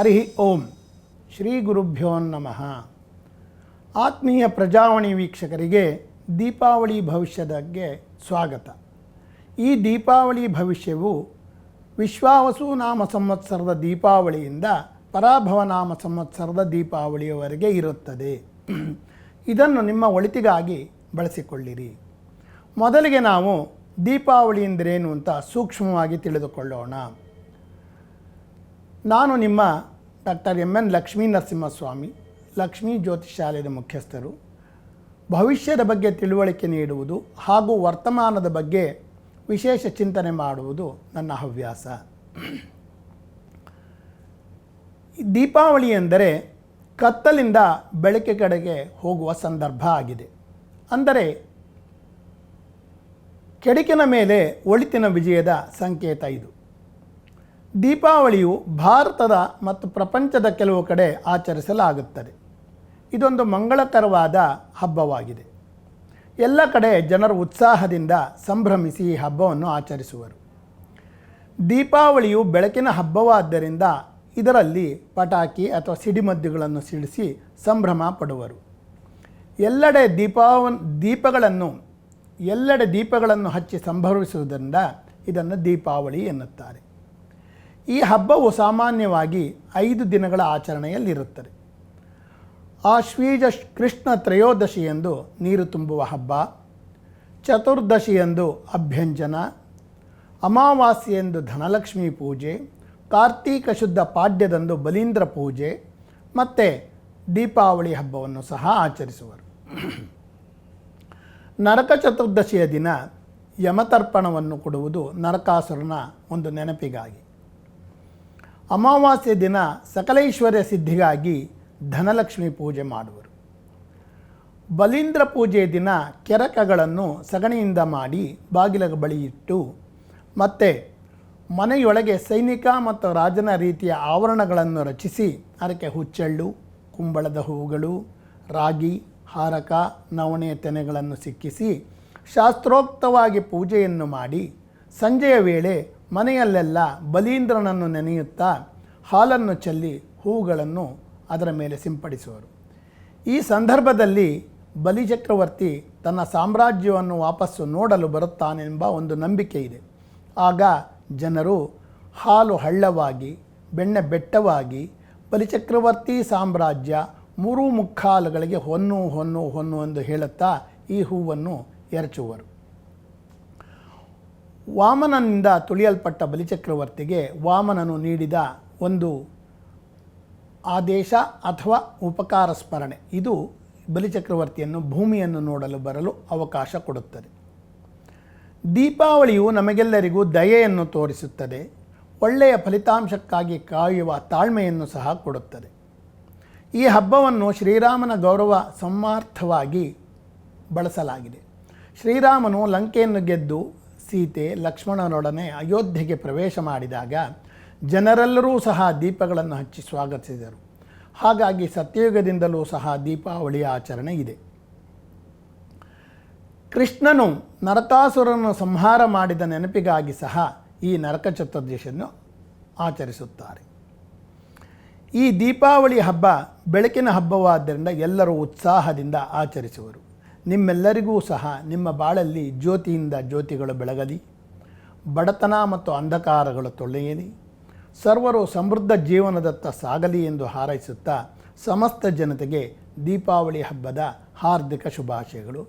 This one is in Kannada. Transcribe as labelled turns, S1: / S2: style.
S1: ಹರಿ ಓಂ. ಶ್ರೀ ಗುರುಭ್ಯೋ ನಮಃ. ಆತ್ಮೀಯ ಪ್ರಜಾವಾಣಿ ವೀಕ್ಷಕರಿಗೆ ದೀಪಾವಳಿ ಭವಿಷ್ಯದಗೆ ಸ್ವಾಗತ. ಈ ದೀಪಾವಳಿ ಭವಿಷ್ಯವು ವಿಶ್ವಾವಸು ನಾಮ ಸಂವತ್ಸರದ ದೀಪಾವಳಿಯಿಂದ ಪರಾಭವ ನಾಮ ಸಂವತ್ಸರದ ದೀಪಾವಳಿಯವರೆಗೆ ಇರುತ್ತದೆ. ಇದನ್ನು ನಿಮ್ಮ ಒಳಿತಿಗಾಗಿ ಬಳಸಿಕೊಳ್ಳಿರಿ. ಮೊದಲಿಗೆ ನಾವು ದೀಪಾವಳಿ ಎಂದರೇನು ಅಂತ ಸೂಕ್ಷ್ಮವಾಗಿ ತಿಳಿದುಕೊಳ್ಳೋಣ. ನಾನು ನಿಮ್ಮ doctor M N Lakshmi Narasimhaswamy, Lakshmi ಜ್ಯೋತಿಷಾಲಯದ ಮುಖ್ಯಸ್ಥರು. ಭವಿಷ್ಯದ ಬಗ್ಗೆ ತಿಳುವಳಿಕೆ ನೀಡುವುದು ಹಾಗೂ ವರ್ತಮಾನದ ಬಗ್ಗೆ ವಿಶೇಷ ಚಿಂತನೆ ಮಾಡುವುದು ನನ್ನ ಹವ್ಯಾಸ. ದೀಪಾವಳಿ ಎಂದರೆ ಕತ್ತಲಿಂದ ಬೆಳಕೆ ಕಡೆಗೆ ಹೋಗುವ ಸಂದರ್ಭ ಆಗಿದೆ. ಅಂದರೆ ಕೆಡಿಕಿನ ಮೇಲೆ ಒಳಿತಿನ ವಿಜಯದ ಸಂಕೇತ ಇದು. ದೀಪಾವಳಿಯು ಭಾರತದ ಮತ್ತು ಪ್ರಪಂಚದ ಕೆಲವು ಕಡೆ ಆಚರಿಸಲಾಗುತ್ತದೆ. ಇದೊಂದು ಮಂಗಳಕರವಾದ ಹಬ್ಬವಾಗಿದೆ. ಎಲ್ಲ ಕಡೆ ಜನರು ಉತ್ಸಾಹದಿಂದ ಸಂಭ್ರಮಿಸಿ ಈ ಹಬ್ಬವನ್ನು ಆಚರಿಸುವರು. ದೀಪಾವಳಿಯು ಬೆಳಕಿನ ಹಬ್ಬವಾದ್ದರಿಂದ ಇದರಲ್ಲಿ ಪಟಾಕಿ ಅಥವಾ ಸಿಡಿಮದ್ದುಗಳನ್ನು ಸಿಡಿಸಿ ಸಂಭ್ರಮ ಪಡುವರು. ಎಲ್ಲೆಡೆ ದೀಪಾವ ದೀಪಗಳನ್ನು, ಎಲ್ಲೆಡೆ ದೀಪಗಳನ್ನು ಹಚ್ಚಿ ಸಂಭ್ರಮಿಸುವುದರಿಂದ ಇದನ್ನು ದೀಪಾವಳಿ ಎನ್ನುತ್ತಾರೆ. ಈ ಹಬ್ಬವು ಸಾಮಾನ್ಯವಾಗಿ ಐದು ದಿನಗಳ ಆಚರಣೆಯಲ್ಲಿರುತ್ತದೆ. ಆಶ್ವೀಜ ಕೃಷ್ಣ ತ್ರಯೋದಶಿಯಂದು ನೀರು ತುಂಬುವ ಹಬ್ಬ ಚತುರ್ದಶಿಯಂದು ಅಭ್ಯಂಜನ ಅಮಾವಾಸ್ಯೆಯಂದು ಧನಲಕ್ಷ್ಮಿ ಪೂಜೆ, ಕಾರ್ತೀಕ ಶುದ್ಧ ಪಾಡ್ಯದಂದು ಬಲೀಂದ್ರ ಪೂಜೆ, ಮತ್ತು ದೀಪಾವಳಿ ಹಬ್ಬವನ್ನು ಸಹ ಆಚರಿಸುವರು. ನರಕ ಚತುರ್ದಶಿಯ ದಿನ ಯಮತರ್ಪಣವನ್ನು ಕೊಡುವುದು ನರಕಾಸುರನ ಒಂದು ನೆನಪಿಗಾಗಿ. ಅಮಾವಾಸ್ಯೆ ದಿನ ಸಕಲೈಶ್ವರ್ಯ ಸಿದ್ಧಿಗಾಗಿ ಧನಲಕ್ಷ್ಮಿ ಪೂಜೆ ಮಾಡುವರು. ಬಲೀಂದ್ರ ಪೂಜೆ ದಿನ ಕೆರಕಗಳನ್ನು ಸಗಣಿಯಿಂದ ಮಾಡಿ ಬಾಗಿಲ ಬಳಿ ಇಟ್ಟು, ಮತ್ತು ಮನೆಯೊಳಗೆ ಸೈನಿಕ ಮತ್ತು ರಾಜನ ರೀತಿಯ ಆವರಣಗಳನ್ನು ರಚಿಸಿ, ಅದಕ್ಕೆ ಹುಚ್ಚೆಳ್ಳು, ಕುಂಬಳದ ಹೂಗಳು, ರಾಗಿ, ಹಾರಕ, ನವಣೆ ತೆನೆಗಳನ್ನು ಸಿಕ್ಕಿಸಿ, ಶಾಸ್ತ್ರೋಕ್ತವಾಗಿ ಪೂಜೆಯನ್ನು ಮಾಡಿ, ಸಂಜೆಯ ವೇಳೆ ಮನೆಯಲ್ಲೆಲ್ಲ ಬಲೀಂದ್ರನನ್ನು ನೆನೆಯುತ್ತಾ ಹಾಲನ್ನು ಚೆಲ್ಲಿ ಹೂವುಗಳನ್ನು ಅದರ ಮೇಲೆ ಸಿಂಪಡಿಸುವರು. ಈ ಸಂದರ್ಭದಲ್ಲಿ ಬಲಿಚಕ್ರವರ್ತಿ ತನ್ನ ಸಾಮ್ರಾಜ್ಯವನ್ನು ವಾಪಸ್ಸು ನೋಡಲು ಬರುತ್ತಾನೆಂಬ ಒಂದು ನಂಬಿಕೆ ಇದೆ. ಆಗ ಜನರು ಹಾಲು ಹಳ್ಳವಾಗಿ, ಬೆಣ್ಣೆ ಬೆಟ್ಟವಾಗಿ ಬಲಿಚಕ್ರವರ್ತಿ ಸಾಮ್ರಾಜ್ಯ ಮೂರು ಮುಕ್ಕಾಲುಗಳಿಗೆ ಹೊನ್ನು ಹೊನ್ನು ಹೊನ್ನು ಎಂದು ಹೇಳುತ್ತಾ ಈ ಹೂವನ್ನು ಎರಚುವರು. ವಾಮನನಿಂದ ತುಳಿಯಲ್ಪಟ್ಟ ಬಲಿಚಕ್ರವರ್ತಿಗೆ ವಾಮನನು ನೀಡಿದ ಒಂದು ಆದೇಶ ಅಥವಾ ಉಪಕಾರ ಸ್ಮರಣೆ. ಇದು ಬಲಿಚಕ್ರವರ್ತಿಯನ್ನು ಭೂಮಿಯನ್ನು ನೋಡಲು ಬರಲು ಅವಕಾಶ ಕೊಡುತ್ತದೆ. ದೀಪಾವಳಿಯು ನಮಗೆಲ್ಲರಿಗೂ ದಯೆಯನ್ನು ತೋರಿಸುತ್ತದೆ. ಒಳ್ಳೆಯ ಫಲಿತಾಂಶಕ್ಕಾಗಿ ಕಾಯುವ ತಾಳ್ಮೆಯನ್ನು ಸಹ ಕೊಡುತ್ತದೆ. ಈ ಹಬ್ಬವನ್ನು ಶ್ರೀರಾಮನ ಗೌರವ ಸಮಾರ್ಥವಾಗಿ ಬಳಸಲಾಗಿದೆ. ಶ್ರೀರಾಮನು ಲಂಕೆಯನ್ನು ಗೆದ್ದು ಸೀತೆ ಲಕ್ಷ್ಮಣನೊಡನೆ ಅಯೋಧ್ಯೆಗೆ ಪ್ರವೇಶ ಮಾಡಿದಾಗ ಜನರೆಲ್ಲರೂ ಸಹ ದೀಪಗಳನ್ನು ಹಚ್ಚಿ ಸ್ವಾಗತಿಸಿದರು. ಹಾಗಾಗಿ ಸತ್ಯಯುಗದಿಂದಲೂ ಸಹ ದೀಪಾವಳಿಯ ಆಚರಣೆ ಇದೆ. ಕೃಷ್ಣನು ನರಕಾಸುರನ್ನು ಸಂಹಾರ ಮಾಡಿದ ನೆನಪಿಗಾಗಿ ಸಹ ಈ ನರಕ ಚತುರ್ದಶಿಯನ್ನು ಆಚರಿಸುತ್ತಾರೆ. ಈ ದೀಪಾವಳಿ ಹಬ್ಬ ಬೆಳಕಿನ ಹಬ್ಬವಾದ್ದರಿಂದ ಎಲ್ಲರೂ ಉತ್ಸಾಹದಿಂದ ಆಚರಿಸುವರು. ನಿಮ್ಮೆಲ್ಲರಿಗೂ ಸಹ ನಿಮ್ಮ ಬಾಳಲ್ಲಿ ಜ್ಯೋತಿಯಿಂದ ಜ್ಯೋತಿಗಳು ಬೆಳಗಲಿ, ಬಡತನ ಮತ್ತು ಅಂಧಕಾರಗಳು ತೊಳೆಯಲಿ, ಸರ್ವರು ಸಮೃದ್ಧ ಜೀವನದತ್ತ ಸಾಗಲಿ ಎಂದು ಹಾರೈಸುತ್ತಾ ಸಮಸ್ತ ಜನತೆಗೆ ದೀಪಾವಳಿ ಹಬ್ಬದ ಹಾರ್ದಿಕ ಶುಭಾಶಯಗಳು.